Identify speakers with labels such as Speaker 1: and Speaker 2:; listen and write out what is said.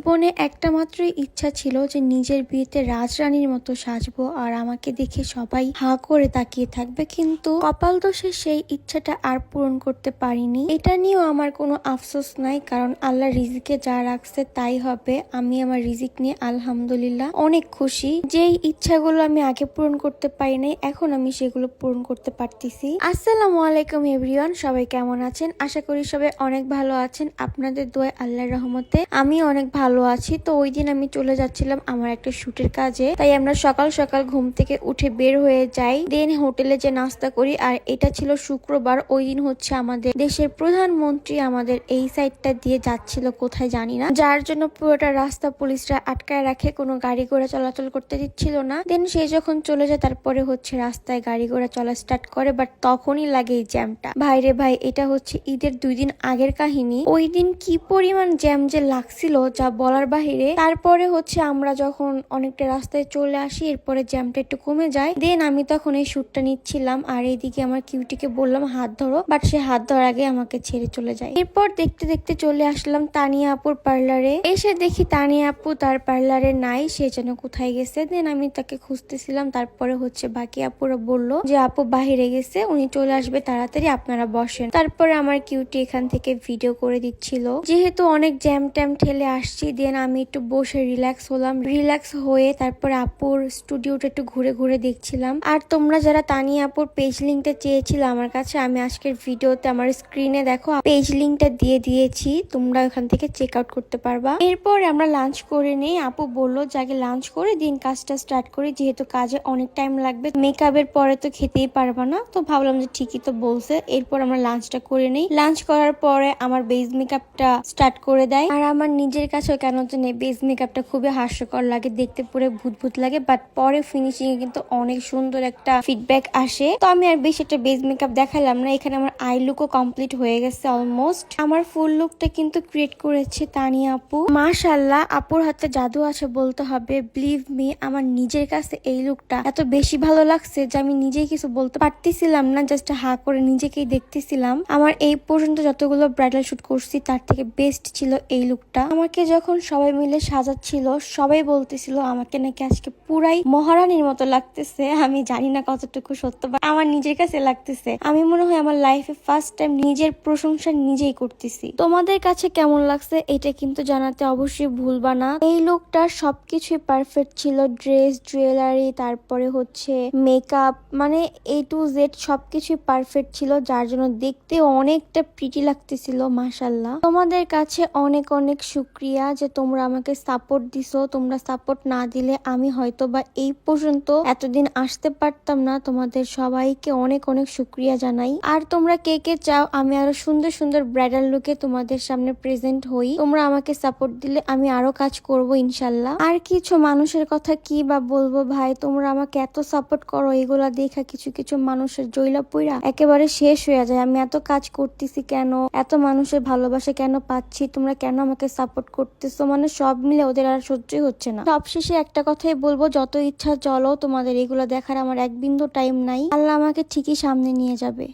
Speaker 1: জীবনে একটা মাত্রই ইচ্ছা ছিল যে নিজের বিয়েতে রাজরানীর মতো সাজবো আর আমাকে দেখে সবাই হা করে তাকিয়ে থাকবে, কিন্তু কপাল দোষে সেই ইচ্ছাটা আর পূরণ করতে পারিনি। এটা নিয়েও আমার কোনো আফসোস নাই, কারণ আল্লাহ রিজিকে যা রাখছে তাই হবে। আমি আমার রিজিক নিয়ে আলহামদুলিল্লাহ অনেক খুশি। যেই ইচ্ছাগুলো আমি আগে পূরণ করতে পারি নাই, এখন আমি সেগুলো পূরণ করতে পারতেছি। আসসালামু আলাইকুম এভরিওয়ান, সবাই কেমন আছেন? আশা করি সবাই অনেক ভালো আছেন। আপনাদের দোয়া আল্লাহর রহমতে আমি অনেক ভালো আছি। তো ওই দিন আমি চলে যাচ্ছিলাম আমার একটা শুটের কাজে। তাই আমরা সকাল সকাল ঘুম থেকে উঠে বের হয়ে যাই। দেন হোটেলে যে নাস্তা করি, আর এটা ছিল শুক্রবার, ওই দিন হচ্ছে আমাদের দেশের প্রধানমন্ত্রী আমাদের এই সাইডটা দিয়ে যাচ্ছিল কোথায় জানি না। যার জন্য পুরোটা রাস্তা পুলিশরা আটকায় রাখে, কোনো গাড়ি ঘোড়া চলাচল করতে দিচ্ছিল না। দেন সে যখন চলে যায়, তারপরে হচ্ছে রাস্তায় গাড়ি ঘোড়া চলা স্টার্ট করে বাট তখনই লাগে এই জ্যামটা ভাইরে ভাই, এটা হচ্ছে ঈদের দুই দিন আগের কাহিনী। ওই দিন কি পরিমাণ জ্যাম যে লাগছিল, যা বলার বাহিরে, তারপরে হচ্ছে আমরা যখন অনেকটা রাস্তায় চলে আসি, এরপরে জ্যামটা একটু কমে যায়। দেন আমি তখন এই শুটটা নিচ্ছিলাম, আর এইদিকে আমার কিউটিকে বললাম, হাত ধরো। বাট সে হাত ধরার আগে আমাকে ছেড়ে চলে যায়। এরপর দেখতে দেখতে চলে আসলাম তানিয়া আপুর পার্লারে। এসে দেখি তানিয়া আপু তার পার্লারে নাই, সে যেন কোথায় গেছে। দেন আমি তাকে খুঁজতেছিলাম, তারপরে হচ্ছে বাকি আপুরা বলল যে, আপু বাহিরে গেছে, উনি চলে আসবে তাড়াতাড়ি, আপনারা বসেন। তারপরে আমার কিউটি এখান থেকে ভিডিও করে দিচ্ছিল। যেহেতু অনেক জ্যাম ট্যাম ঠেলে আসছি দেন আমি একটু বসে রিল্যাক্স হলাম। রিল্যাক্স হয়ে তারপর আপুর স্টুডিওটা একটু ঘুরে ঘুরে দেখছিলাম। আর তোমরা যারা তানিয়া আপুর পেজ লিঙ্কটা চেয়েছিল আমার কাছে, আমি আজকের ভিডিওতে আমার স্ক্রিনে দেখো পেজ লিঙ্কটা দিয়ে দিয়েছি। তোমরা ওখান থেকে চেক আউট করতে পারবা। এরপর আমরা লাঞ্চ করে নেই। আপু বলল যাকে লাঞ্চ করে দিন, কাজটা স্টার্ট করি। যেহেতু কাজে অনেক টাইম লাগবে মেকআপের পরে তো খেতেই পারবা না। তো ভাবলাম যে ঠিকই তো বলছে। এরপর আমরা লাঞ্চটা করে নেই। লাঞ্চ করার পরে আমার বেজ মেকআপটা স্টার্ট করে দেয়। আর আমার নিজের কাছেও কেন জানি বেজ মেকআপটা খুবই হাস্যকর লাগে, দেখতে পুরো ভূত ভূত লাগে বাট পরে ফিনিশিং এ কিন্তু অনেক সুন্দর একটা ফিডব্যাক আসে। তো আমি আর বেশি একটা বেস মেকআপ দেখালাম না, এখানে আমার আই লুকও কমপ্লিট হয়ে গেছে অলমোস্ট আমার ফুল লুকটা কিন্তু ক্রিয়েট করেছে তানিয়া আপু। মাশাল্লাহ আপুর হাতে জাদু আছে বলতে হবে। বিলিভ মি আমার নিজের কাছে এই লুকটা এত বেশি ভালো লাগছে যে আমি নিজেই কিছু বলতে পারতেছিলাম না জাস্ট হা করে নিজেকেই দেখতেছিলাম। আমার এই পর্যন্ত যতগুলো ব্রাইডাল শুট করছি, তার থেকে বেস্ট ছিল এই লুকটা আমাকে যখন সবাই মিলে সাজাচ্ছিল, সবাই বলতেছিল আমাকে নাকি আজকে পুরাই মহারানীর মতো লাগতেছে। আমি জানি না কতটুকু সত্য বা আমার নিজের কাছে লাগতেছে। আমি মনে হয় আমার লাইফে ফার্স্ট টাইম নিজের প্রশংসা নিজেই করতেছি। তোমাদের কাছে কেমন লাগছে এটা কিন্তু জানাতে অবশ্যই ভুলবা না। এই লুকটা সবকিছুই পারফেক্ট ছিল। ড্রেস জুয়েলারি তারপরে হচ্ছে মেকআপ মানে এ টু জেড সবকিছুই পারফেক্ট ছিল, যার জন্য দেখতে অনেকটা প্রিটি লাগতেছিল মাসাল্লাহ তোমাদের কাছে অনেক অনেক শুক্রিয়া যে তোমরা আমাকে সাপোর্ট দিছো, তোমরা সাপোর্ট না দিলে আমি হয়তো বা এই পর্যন্ত এতদিন আসতে পারতাম না। তোমাদের সবাইকে অনেক অনেক শুক্রিয়া জানাই। আর তোমরা কে কে চাও আমি আরও সুন্দর সুন্দর ব্রাইডাল লুকে তোমাদের সামনে প্রেজেন্ট হই। তোমরা আমাকে সাপোর্ট দিলে আমি আরও কাজ করব, ইনশাল্লাহ। আর কিছু মানুষের কথা কি বা বলব ভাই? তোমরা আমাকে এত সাপোর্ট করো, এগুলা দেখা কিছু কিছু মানুষের জৈলা পুইরা একেবারে শেষ হয়ে যায়। আমি এত কাজ করতেছি কেন? এত মানুষের ভালোবাসা কেন পাচ্ছি? তোমরা কেন আমাকে সাপোর্ট করতেছো মানে সব মিলে ওদের আর সহ্যই হচ্ছে না। সবশেষে একটা কথাই বলব, যত ইচ্ছা চলো তোমাদের এগুলো দেখার আমার এক বিন্দু টাইম নাই। আল্লাহ আমাকে ঠিকই সামনে নিয়ে যাবে।